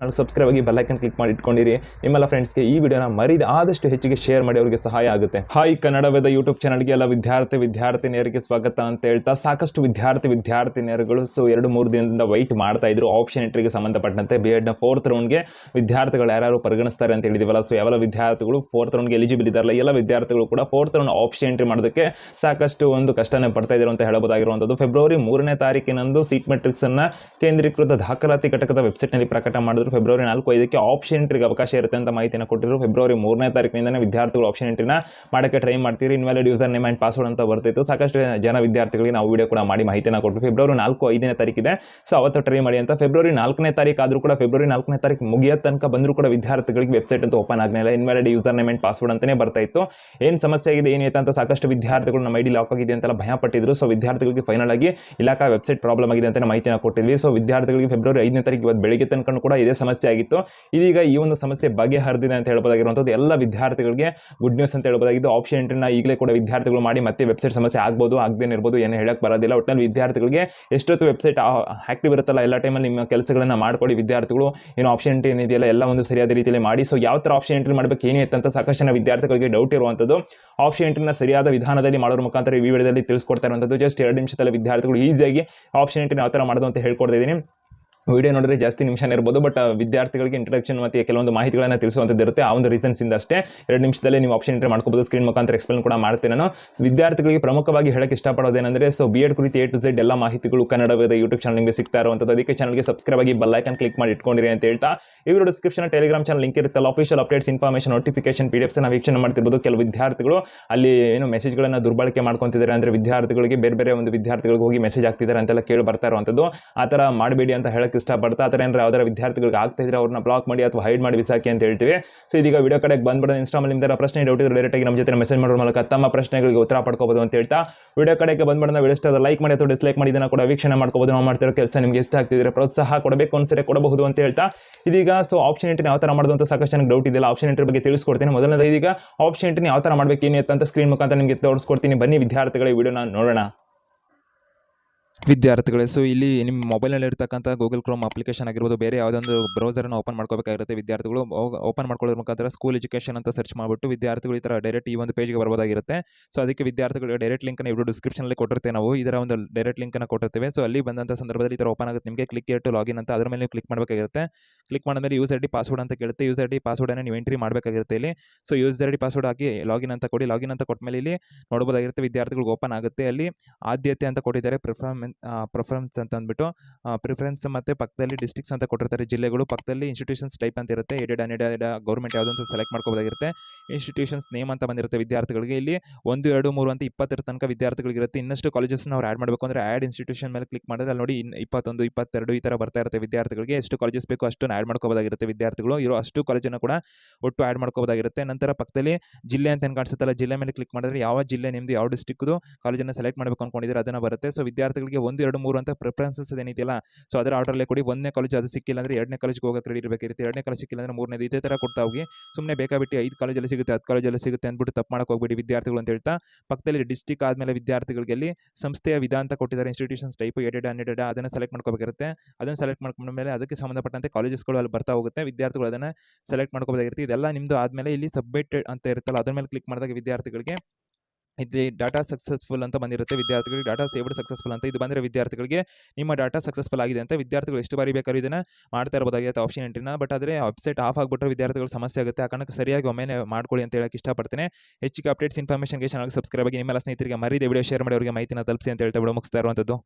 Channel subscribe ಆಗಿ bell icon click ಮಾಡಿ ಇಟ್ಕೊಂಡಿರಿ. ನಿಮ್ಮೆಲ್ಲ ಫ್ರೆಂಡ್ಸ್ಗೆ ಈ ವಿಡಿಯೋನ ಮರಿದ ಆದಷ್ಟು ಹೆಚ್ಚಿಗೆ ಶೇರ್ ಮಾಡಿ ಅವರಿಗೆ ಸಹಾಯ ಆಗುತ್ತೆ. ಹಾಯ್ ಕನ್ನಡವೇದ ಯೂಟ್ಯೂಬ್ ಚಾನಲ್ಗೆ ಎಲ್ಲ ವಿದ್ಯಾರ್ಥಿ ವಿದ್ಯಾರ್ಥಿನಿಯರಿಗೆ ಸ್ವಾಗತ ಅಂತ ಹೇಳ್ತಾ, ಸಾಕಷ್ಟು ವಿದ್ಯಾರ್ಥಿ ವಿದ್ಯಾರ್ಥಿನಿಯರುಗಳು ಸೊ ಎರಡು ಮೂರು ದಿನದಿಂದ ವೈಟ್ ಮಾಡ್ತಾ ಇದ್ರು. ಆಪ್ಷನ್ ಎಂಟ್ರಿಗೆ ಸಂಬಂಧಪಟ್ಟಂತೆ ಬಿ ಎಡ್ನ ಫೋರ್ತ್ ರೌಂಡ್ಗೆ ವಿದ್ಯಾರ್ಥಿಗಳು ಯಾರು ಪರಿಗಣಿಸ್ತಾರೆ ಅಂತ ಹೇಳಿದಿವಲ್ಲ. ಸೊ ಯಾವೆಲ್ಲ ವಿದ್ಯಾರ್ಥಿಗಳು ಫೋರ್ತ್ ರೌಂಡ್ಗೆ ಎಲಿಜಿಬಲ್ ಇದ್ದಾರಲ್ಲ, ಎಲ್ಲ ವಿದ್ಯಾರ್ಥಿಗಳು ಕೂಡ ಫೋರ್ತ್ ರೌಂಡ್ ಆಪ್ಷನ್ ಎಂಟ್ರಿ ಮಾಡೋದಕ್ಕೆ ಸಾಕಷ್ಟು ಒಂದು ಕಷ್ಟನೇ ಪಡ್ತಾ ಇದ್ರು ಅಂತ ಹೇಳಬಹುದಾಗಿರುವಂಥದ್ದು. ಫೆಬ್ರವರಿ ಮೂರನೇ ತಾರೀಕಿನಂದು ಸೀಟ್ ಮೆಟ್ರಿಕ್ಸ್ ಅನ್ನ ಕೇಂದ್ರೀಕೃತ ದಾಖಲಾತಿ ಘಟಕದ ವೆಬ್ಸೈಟ್ನಲ್ಲಿ ಪ್ರಕಟ ಮಾಡಿದ್ರು. ಫೆಬ್ರವರಿ ನಾಲ್ಕು. ಐದಕ್ಕೆ ಆಪ್ಷನ್ ಎಂಟ್ರಿಗೆ ಅವಕಾಶ ಇರುತ್ತೆ ಅಂತ ಮಾಹಿತಿಯನ್ನು ಕೊಟ್ಟಿದ್ರು. ಫೆಬ್ರವರಿ ಮೂರನೇ ತಾರೀಕಿನಿಂದನೇ ವಿದ್ಯಾರ್ಥಿಗಳು ಆಪ್ಷನ್ ಎಂಟ್ರಿನ ಮಾಡೋಕ್ಕೆ ಟ್ರೈ ಮಾಡ್ತೀರಿ. Invalid user name and password ಅಂತ ಬರ್ತಿತ್ತು. ಸಾಕಷ್ಟು ಜನ ವಿದ್ಯಾರ್ಥಿಗಳಿಗೆ ನಾವು ವಿಡಿಯೋ ಕೂಡ ಮಾಡಿ ಮಾಹಿತಿನ ಕೊಟ್ಟು ಫೆಬ್ರವರಿ ನಾಲ್ಕು ಐದನೇ ತಾರೀಕಿದೆ. ಸೊ ಅವತ್ತು ಟ್ರೈ ಮಾಡಿ ಅಂತ. ಫೆಬ್ರವರಿ ನಾಲ್ಕನೇ ತಾರೀಕು ಆದರೂ ಕೂಡ ಫೆಬ್ರವರಿ ನಾಲ್ಕನೇ ತಾರೀಕು ಮುಗಿಯೋ ತನಕ ಬಂದರೂ ಕೂಡ ವಿದ್ಯಾರ್ಥಿಗಳಿಗೆ ವೆಬ್ಸೈಟ್ ಅಂತ ಓಪನ್ ಆಗಲಿಲ್ಲ invalid user name and password ಅಂತಲೇ ಬರ್ತಾ ಇತ್ತು. ಏನು ಸಮಸ್ಯೆ ಆಗಿದೆ ಏನಾಯ್ತು ಅಂತ ಸಾಕಷ್ಟು ವಿದ್ಯಾರ್ಥಿಗಳು ನಮ್ಮ ಐಡಿ ಲಾಕ್ ಆಗಿದೆ ಅಂತೆಲ್ಲ ಭಯ ಪಟ್ಟಿದ್ರು ಸೊ ವಿದ್ಯಾರ್ಥಿಗಳಿಗೆ ಫೈನಲ್ ಆಗಿ ಇಲಾಖಾ ವೆಬ್ಸೈಟ್ ಪ್ರಾಬ್ಲಮ್ ಆಗಿದೆ ಅಂತ ಮಾಹಿತಿನ ಕೊಟ್ಟಿದ್ವಿ. ಸೊ ವಿದ್ಯಾರ್ಥಿಗಳಿಗೆ ಫೆಬ್ರವರಿ ಐದನೇ ತಾರೀಕು ಇವತ್ತು ಬೆಳಿಗ್ಗೆ ತನಕ ಕೂಡ ಇದೇ ಸಮಸ್ಯೆ ಆಗಿತ್ತು. ಇದೀಗ ಈ ಒಂದು ಸಮಸ್ಯೆ ಬಗೆಹರಿದಿದೆ ಅಂತ ಹೇಳ್ಬೋದಾಗಿರುವಂಥದ್ದು ಎಲ್ಲ ವಿದ್ಯಾರ್ಥಿಗಳಿಗೆ ಗುಡ್ ನ್ಯೂಸ್ ಅಂತ ಹೇಳ್ಬೋದಾಗಿದ್ದು ಆಪ್ಷನ್ ಎಂಟ್ರಿನ ಈಗಲೇ ಕೂಡ ವಿದ್ಯಾರ್ಥಿಗಳು ಮಾಡಿ ಮತ್ತೆ ವೆಬ್ಸೈಟ್ ಸಮಸ್ಯೆ ಆಗ್ಬೋದು, ಆಗದೇ ಇರ್ಬೋದು, ಏನು ಹೇಳಕ್ಕೆ ಬರೋದಿಲ್ಲ. ಒಟ್ಟಿನಲ್ಲಿ ವಿದ್ಯಾರ್ಥಿಗಳಿಗೆ ಎಷ್ಟೊತ್ತು ವೆಬ್ಸೈಟ್ ಆಕ್ಟಿವ್ ಇರುತ್ತಲ್ಲ ಎಲ್ಲ ಟೈಮಲ್ಲಿ ನಿಮ್ಮ ಕೆಲಸಗಳನ್ನ ಮಾಡ್ಕೊಡಿ ವಿದ್ಯಾರ್ಥಿಗಳು. ಏನು ಆಪ್ಷನ್ ಎಂಟ್ರಿ ಏನಿದೆಯಲ್ಲ ಎಲ್ಲ ಒಂದು ಸರಿಯಾದ ರೀತಿಯಲ್ಲಿ ಮಾಡಿ. ಸೊ ಯಾವ ಥರ ಆಪ್ಷನ್ ಎಂಟ್ರಿ ಮಾಡಬೇಕು, ಏನು ಇತ್ತಂತ ಸಾಕಷ್ಟು ವಿದ್ಯಾರ್ಥಿಗಳಿಗೆ ಡೌಟ್ ಇರುವಂಥದ್ದು. ಆಪ್ಷನ್ ಎಂಟ್ರಿನ ಸರಿಯಾದ ವಿಧಾನದಲ್ಲಿ ಮಾಡೋದ್ರ ಮುಖಾಂತರ ಈ ವಿಡಿಯೋದಲ್ಲಿ ತಿಳಿಸ್ಕೊಡ್ತಾ ಇರುವಂಥದ್ದು. ಜಸ್ಟ್ ಎರಡು ನಿಮಿಷದಲ್ಲಿ ವಿದ್ಯಾರ್ಥಿಗಳು ಈಸಿಯಾಗಿ ಆಪ್ಷನ್ ಎಂಟ್ರಿ ಯಾವ ಥರ ಮಾಡೋದು ಅಂತ ಹೇಳ್ಕೊಡ್ತಾ ಇದ್ದೀನಿ. ವಿಡಿಯೋ ನೋಡಿದ್ರೆ ಜಾಸ್ತಿ ನಿಮಿಷನೇ ಇರ್ಬೋದು ಬಟ್ ವಿದ್ಯಾರ್ಥಿಗಳಿಗೆ ಇಂಟ್ರಡಕ್ಷನ್ ಮತ್ತು ಕೆಲವೊಂದು ಮಾಹಿತಿಗಳನ್ನು ತಿಳಿಸುವಂಥದ್ದು ಇರುತ್ತೆ. ಆ ಒಂದು ರೀಸನ್ಸ್ ಇಂದ ಅಷ್ಟೇ. ಎರಡು ನಿಮಿಷದಲ್ಲಿ ನೀವು ಆಪ್ಷನ್ ಎಂಟ್ರಿ ಮಾಡ್ಕೋಬೋದು. ಸ್ಕ್ರೀನ್ ಮುಖಾಂತರ ಎಕ್ಸ್ಪ್ಲೇನ್ ಕೂಡ ಮಾಡ್ತೇನೆ ನಾನು. ವಿದ್ಯಾರ್ಥಿಗಳಿಗೆ ಪ್ರಮುಖವಾಗಿ ಹೇಳಕ್ಕೆ ಇಷ್ಟಪಡೋದೇನೆಂದರೆ ಸೊ ಬಿ ಎಡ್ ಕುರಿತು ಎ ಟು ಝೆಡ್ ಎಲ್ಲ ಮಾಹಿತಿಗಳು ಕನ್ನಡದ ಯೂಟ್ಯೂಬ್ ಚಾನಲ್ಗೆ ಸಿಗ್ತಾ ಇರುವಂಥದ್ದು. ಅದಕ್ಕೆ ಚಾನಲ್ಗೆ ಸಬ್ಸ್ಕ್ರೈಬ್ ಆಗಿ ಬೆಲ್ಲೈಕನ್ ಕ್ಲಿಕ್ ಮಾಡಿ ಇಟ್ಕೊಂಡಿರಿ ಅಂತ ಹೇಳ್ತಾ. ಇವರು ಡಿಸ್ಕ್ರಿಪ್ಷನ್ ಟೆಲಿಗ್ರಾಮ್ ಚಾನಲ್ ಲಿಂಕ್ ಇರುತ್ತಲ್ಲ official updates information notification P D Fs ನಾವು ವೀಕ್ಷಣೆ ಮಾಡ್ತಿರ್ಬೋದು. ಕೆಲವು ವಿದ್ಯಾರ್ಥಿಗಳು ಅಲ್ಲಿ ಏನು ಮೆಸೇಜ್ಗಳನ್ನು ದುರ್ಬಳಕೆ ಮಾಡ್ಕೊತಿದ್ದಾರೆ. ಅಂದರೆ ವಿದ್ಯಾರ್ಥಿಗಳಿಗೆ ಬೇರೆ ಬೇರೆ ಒಂದು ವಿದ್ಯಾರ್ಥಿಗಳಿಗೆ ಹೋಗಿ ಮೆಸೇಜ್ ಆಗ್ತಿದ್ದಾರೆ ಅಂತೆಲ್ಲ ಕೇಳಿ ಬರ್ತಾ ಇರುವಂಥದ್ದು. ಆ ಥರ ಮಾಡಬೇಡಿ ಅಂತ ಹೇಳಕ್ಕೆ ಇಷ್ಟಪಡ್ತಾ ಆ ಥರ ಏನಾರ ಯಾವ್ದಾರ ವಿದ್ಯಾರ್ಥಿಗಳಿಗೆ ಆಗ್ತಾ ಇದ್ರೆ ಅವ್ರನ್ನ ಬ್ಲಾಕ್ ಮಾಡಿ ಅಥವಾ ಹೈಡ್ ಮಾಡಿ ಬಿಸಾಕಿ ಅಂತ ಹೇಳ್ತೀವಿ. ಸೊ ಇದೀಗ ವಿಡಿಯೋ ಕಡೆಗೆ ಬಂದ್ಬಿಡೋದು ಇನ್ಸ್ಟಾಮಲ್ಲಿ ನಿಮ್ದಾರ ಪ್ರಶ್ನೆ ಡೌಟ್ ಇದ್ರೆ ಡೈರೆಕ್ಟ್ ಆಗಿ ನಮ್ಮ ಜೊತೆ ಮೆಸೇಜ್ ಮಾಡೋ ಮೂಲಕ ತಮ್ಮ ಪ್ರಶ್ನೆಗಳಿಗೆ ಉತ್ತರ ಪಡ್ಕೋಬಹುದು ಅಂತ ಹೇಳ್ತಾ. ವಿಡಿಯೋ ಕಡೆಗೆ ಬಂದ್ಬಿಡೋಣ ವಿಡಿಯೋ ಲೈಕ್ ಮಾಡಿ ಅಥವಾ ಡಿಸ್ಲೈಕ್ ಮಾಡಿ, ಇದನ್ನು ಕೂಡ ವೀಕ್ಷಣೆ ಮಾಡ್ಕೋಬಹುದು ನಾವು ಮಾಡ್ತಿರೋ ಕೆಲಸ ನಿಮಗೆ ಇಷ್ಟ ಆಗ್ತಿದ್ರೆ ಪ್ರೋತ್ಸಾಹ ಕೊಡಬೇಕು ಅನ್ಸರೆ ಕೊಡಬಹುದು ಅಂತ ಹೇಳ್ತಾ. ಇದೀಗ ಸೊ ಆಪ್ಷನ್ ಎಂಟ್ರಿ ಯಾವ ಥರ ಮಾಡೋದು ಅಂತ ಸಾಕಷ್ಟು ನನಗೆ ಡೌಟ್ ಇದೆಯಲ್ಲ ಆಪ್ಷನ್ ಎಂಟ್ರಿ ಬಗ್ಗೆ ತಿಳಿಸ್ಕೊಡ್ತೀನಿ. ಮೊದಲನೇದು ಇದೀಗ ಆಪ್ಷನ್ ಎಂಟ್ರಿ ಯಾವ ಥರ ಮಾಡಬೇಕು, ಏನೇ ಅಂತ ಸ್ಕ್ರೀನ್ ಮುಖಾಂತರ ನಿಮಗೆ ತೋರಿಸ್ಕೊಡ್ತೀನಿ. ಬನ್ನಿ ವಿದ್ಯಾರ್ಥಿಗಳ ವಿಡಿಯೋನ ನೋಡೋಣ. ವಿದ್ಯಾರ್ಥಿಗಳೇ. ಸೊ ಇಲ್ಲಿ ನಿಮ್ಮ ಮೊಬೈಲ್ನಲ್ಲಿ ಇರ್ತಕ್ಕಂಥ ಗೂಗಲ್ ಕ್ರೋಮ್ ಅಪ್ಲಿಕೇಶನ್ ಆಗಿರ್ಬೋದು, ಬೇರೆ ಯಾವುದೊಂದು ಬ್ರೌಸರನ್ನು ಓಪನ್ ಮಾಡ್ಕೋಬೇಕಾಗಿರುತ್ತೆ ವಿದ್ಯಾರ್ಥಿಗಳು. ಓಪನ್ ಮಾಡ್ಕೊಳ್ಳೋ ಮುಖಾಂತರ ಸ್ಕೂಲ್ ಎಜುಕೇಷನ್ ಅಂತ ಸರ್ಚ್ ಮಾಡಿಬಿಟ್ಟು ವಿದ್ಯಾರ್ಥಿಗಳು ಈ ಥರ ಡೈರೆಕ್ಟ್ ಈ ಒಂದು ಪೇಜ್ಗೆ ಬರ್ಬೋದಾಗಿರುತ್ತೆ. ಸೊ ಅದಕ್ಕೆ ವಿದ್ಯಾರ್ಥಿಗಳು ಡೈರೆಕ್ಟ್ ಲಿಂಕನ್ನು ಇವರು ಡಿಸ್ಕ್ರಿಪ್ಷನಲ್ಲಿ ಕೊಟ್ಟಿರ್ತೇವೆ ನಾವು. ಇದರ ಒಂದು ಡೈರೆಕ್ಟ್ ಲಿಂಕನ್ನು ಕೊಟ್ಟಿರ್ತೇವೆ. ಸೊ ಅಲ್ಲಿ ಬಂದಂಥ ಸಂದರ್ಭದಲ್ಲಿ ಈ ಥರ ಓಪನ್ ಆಗುತ್ತೆ. ನಿಮಗೆ ಕ್ಲಿಕ್ ಟು ಲಾಗಿನ್ ಅಂತ ಅದರ ಮೇಲೆ ನೀವು ಕ್ಲಿಕ್ ಮಾಡಬೇಕಾಗಿರುತ್ತೆ. ಕ್ಲಿಕ್ ಮಾಡಿದ್ಮೇಲೆ ಯೂಸ್ ಐ ಡಿ ಪಾಸ್ವರ್ಡ್ ಅಂತ ಕೇಳುತ್ತೆ. ಯೂಸ್ ಐ ಡಿ ಪಾಸ್ವರ್ಡನ್ನು ನೀವು ಎಂಟ್ರಿ ಮಾಡಬೇಕಾಗಿರುತ್ತೆ ಇಲ್ಲಿ. So user I D password hockey login ಅಂತ ಕೊಡಿ. ಲಾಗಿನ್ ಅಂತ ಕೊಟ್ಟಮೇಲೆ ಇಲ್ಲಿ ನೋಡ್ಬೋದಾಗಿರುತ್ತೆ ವಿದ್ಯಾರ್ಥಿಗಳಿಗೆ ಓಪನ್ ಆಗುತ್ತೆ. ಅಲ್ಲಿ ಆದ್ಯತೆ ಅಂತ ಕೊಟ್ಟಿದ್ದಾರೆ. ಪ್ರಿಫರ್ಮೆನ್ ಪ್ರಿಫರೆನ್ಸ್ ಅಂತ ಅಂದ್ಬಿಟ್ಟು ಪ್ರಿಫರೆನ್ಸ್ ಮತ್ತು ಪಕ್ಕದಲ್ಲಿ ಡಿಸ್ಟ್ರಿಕ್ಸ್ ಅಂತ ಕೊಟ್ಟಿರ್ತಾರೆ. ಜಿಲ್ಲೆಗಳು ಪಕ್ಕದಲ್ಲಿ ಇನ್ಸ್ಟಿಟ್ಯೂಷನ್ಸ್ ಟೈಪ್ ಅಂತ ಇರುತ್ತೆ. ಎಡೆಡ್ ಅನ್ಎಡೆಡ್ ಗೌರ್ಮೆಂಟ್ ಯಾವುದು ಅಂತ ಸೆಲೆಕ್ಟ್ ಮಾಡ್ಕೋಬೋದಾಗಿರುತ್ತೆ. ಇನ್ಸ್ಟಿಟ್ಯೂಷನ್ಸ್ ನೇಮ್ ಅಂತ ಬಂದಿರುತ್ತೆ ವಿದ್ಯಾರ್ಥಿಗಳಿಗೆ. ಇಲ್ಲಿ ಒಂದು, ಎರಡು, ಮೂರು ಅಂತ ಇಪ್ಪತ್ತರ ತನಕ ವಿದ್ಯಾರ್ಥಿಗಳಿಗೆ ಇರುತ್ತೆ. ಇನ್ನಷ್ಟು ಕಾಲೇಜಸ್ನ ಅವ್ರು ಆ್ಯಡ್ ಮಾಡಬೇಕು ಅಂದರೆ ಆ್ಯಡ್ ಇನ್ಸ್ಟಿಟ್ಯೂಷನ್ ಮೇಲೆ ಕ್ಲಿಕ್ ಮಾಡಿದ್ರೆ ಅಲ್ಲಿ ನೋಡಿ ಇನ್ನು ಇಪ್ಪತ್ತೊಂದು, ಇಪ್ಪತ್ತೆರಡು ಈ ಥರ ಬರ್ತಾ ಇರುತ್ತೆ ವಿದ್ಯಾರ್ಥಿಗಳಿಗೆ. ಎಷ್ಟು ಕಾಲೇಜಸ್ ಬೇಕು ಅಷ್ಟನ್ನು ಆ್ಯಡ್ ಮಾಡ್ಕೋಬೋದಾಗಿರುತ್ತೆ ವಿದ್ಯಾರ್ಥಿಗಳು. ಇರೋ ಅಷ್ಟು ಕಾಲೇಜನ್ನು ಕೂಡ ಒಟ್ಟು ಆ್ಯಡ್ ಮಾಡ್ಕೋಬೋದಾಗಿರುತ್ತೆ. ನಂತರ ಪಕ್ಕದಲ್ಲಿ ಜಿಲ್ಲೆ ಅಂತ ಏನು ಕಾಣಿಸುತ್ತಲ್ಲ, ಜಿಲ್ಲೆ ಮೇಲೆ ಕ್ಲಿಕ್ ಮಾಡಿದ್ರೆ ಯಾವ ಜಿಲ್ಲೆ ನಿಮ್ಮದು ಯಾವ ಡಿಸ್ಟಿಕ್ದು ಕಾಲೇಜನ್ನು ಸೆಲೆಕ್ಟ್ ಮಾಡಬೇಕು ಅಂದ್ಕೊಂಡಿದ್ರೆ ಅದನ್ನು ಬರುತ್ತೆ. ಸೊ ವಿದ್ಯಾರ್ಥಿಗಳಿಗೆ ಒಂದು, ಎರಡು, ಮೂರು ಅಂತ ಪ್ರಿಫರೆನ್ಸಸ್ ಏನಿದೆಯಲ್ಲ ಸೊ ಅದರ ಆರ್ಡರ್ಲೇ ಕೊಡಿ. ಒಂದನೇ ಕಾಲೇಜ್ ಅದು ಸಿಕ್ಕಿಲ್ಲ ಅಂದರೆ ಎರಡನೇ ಕಾಲೇಜ್ಗೆ ಹೋಗೋಕೆ ರೆಡಿ ಇರಬೇಕಿರುತ್ತೆ ಎರಡನೇ ಕಾಲೇಜ್ ಸಿಕ್ಕಿಲ್ಲ ಅಂದರೆ ಮೂರನೇ ಇದೇ ಥರ ಕೊಡ್ತಾ ಹೋಗಿ. ಸುಮ್ಮನೆ ಬೇಕಾಬಿಟ್ಟು ಐದು ಕಾಲೇಜಲ್ಲಿ ಸಿಗುತ್ತೆ, ಹತ್ತು ಕಾಲೇಜಲ್ಲಿ ಸಿಗುತ್ತೆ ಅಂದ್ಬಿಟ್ಟು ತಪ್ಪು ಮಾಡೋಕೆ ಹೋಗ್ಬಿಟ್ಟು ವಿದ್ಯಾರ್ಥಿಗಳು ಅಂತ ಹೇಳ್ತಾ, ಪಕ್ಕದಲ್ಲಿ ಡಿಸ್ಟಿಕ್ ಆದಮೇಲೆ ವಿದ್ಯಾರ್ಥಿಗಳಿಗೆ ಸಂಸ್ಥೆಯ ವಿಧ ಅಂತ ಕೊಟ್ಟಿದ್ದಾರೆ. ಇನ್ಸ್ಟಿಟ್ಯೂಷನ್ಸ್ ಟೈಪ್ ಎಡೆಡ್ ಅನ್ಎಡೆಡ್ ಅದನ್ನು ಸೆಲೆಕ್ಟ್ ಮಾಡ್ಕೋಬೇಕಿರುತ್ತೆ ಅದನ್ನು ಸೆಲೆಕ್ಟ್ ಮಾಡ್ಕೊಂಡ ಮೇಲೆ ಅದಕ್ಕೆ ಸಂಬಂಧಪಟ್ಟಂತೆ ಕಾಲೇಜಸ್ಗಳು ಅಲ್ಲಿ ಬರ್ತಾ ಹೋಗುತ್ತೆ. ವಿದ್ಯಾರ್ಥಿಗಳು ಅದನ್ನು ಸೆಲೆಕ್ಟ್ ಮಾಡ್ಕೋಬೋದಾಗಿರುತ್ತೆ ಇದೆಲ್ಲ ನಿಮ್ಮದು ಆದಮೇಲೆ ಇಲ್ಲಿ ಸಬ್ಮಿಟೆಡ್ ಅಂತ ಇರುತ್ತಲ್ಲ, ಅದ್ರ ಮೇಲೆ ಕ್ಲಿಕ್ ಮಾಡಿದಾಗ ವಿದ್ಯಾರ್ಥಿಗಳಿಗೆ ಇಲ್ಲಿ ಡಾಟಾ ಸಕ್ಸಸ್ಫುಲ್ ಅಂತ ಬಂದಿರುತ್ತೆ. ವಿದ್ಯಾರ್ಥಿಗಳಿಗೆ ಡಾಟಾ ಸೇವ್ಡ್ ಸಕ್ಸಸ್ಫುಲ್ ಅಂತ ಇದು ಬಂದರೆ ವಿದ್ಯಾರ್ಥಿಗಳಿಗೆ ನಿಮ್ಮ ಡಾಟಾ ಸಕ್ಸಸ್ಫುಲ್ ಆಗಿದೆ ಅಂತ ವಿದ್ಯಾರ್ಥಿಗಳು ಎಷ್ಟು ಬಾರಿ ಬೇಕಾದ್ರೂ ಇದನ್ನು ಮಾಡ್ತಾ ಇರಬಹುದಾಗಿರುತ್ತೆ ಆಪ್ಷನ್ ಎಂಟ್ರಿನ ಬಟ್ ಆದರೆ ವೆಬ್ಸೈಟ್ ಆಫ್ ಆಗಿಬಿಟ್ರೆ ವಿದ್ಯಾರ್ಥಿಗಳು ಸಮಸ್ಯೆ ಆಗುತ್ತೆ. ಆ ಕಾರಣಕ್ಕೆ ಸರಿಯಾಗಿ ಒಮ್ಮೆ ಮಾಡ್ಕೊಳ್ಳಿ ಅಂತ ಹೇಳಕ್ಕೆ ಇಷ್ಟಪಡ್ತೇನೆ. ಹೆಚ್ಚಿಗೆ ಅಪ್ಡೇಟ್ಸ್ ಇನ್ಫಾರ್ಮೇಷನ್ಗೆ ಚಾನಲ್ಗೆ ಸಬ್ಸ್ಕ್ರೈಬ್ ಆಗಿ ನಿಮ್ಮೆಲ್ಲ ಸ್ನೇಹಿತರಿಗೆ ಮರಿದೆ. ವಿಡಿಯೋ ಶೇರ್ ಮಾಡಿ ಅವರಿಗೆ ಮಾಹಿತಿನ ತಲುಪಿಸಿ ಅಂತ ಹೇಳ್ತಾ ಬಿಡೋ. ಮುಗಿಸ್ತಾ ಇರುವಂಥದ್ದು.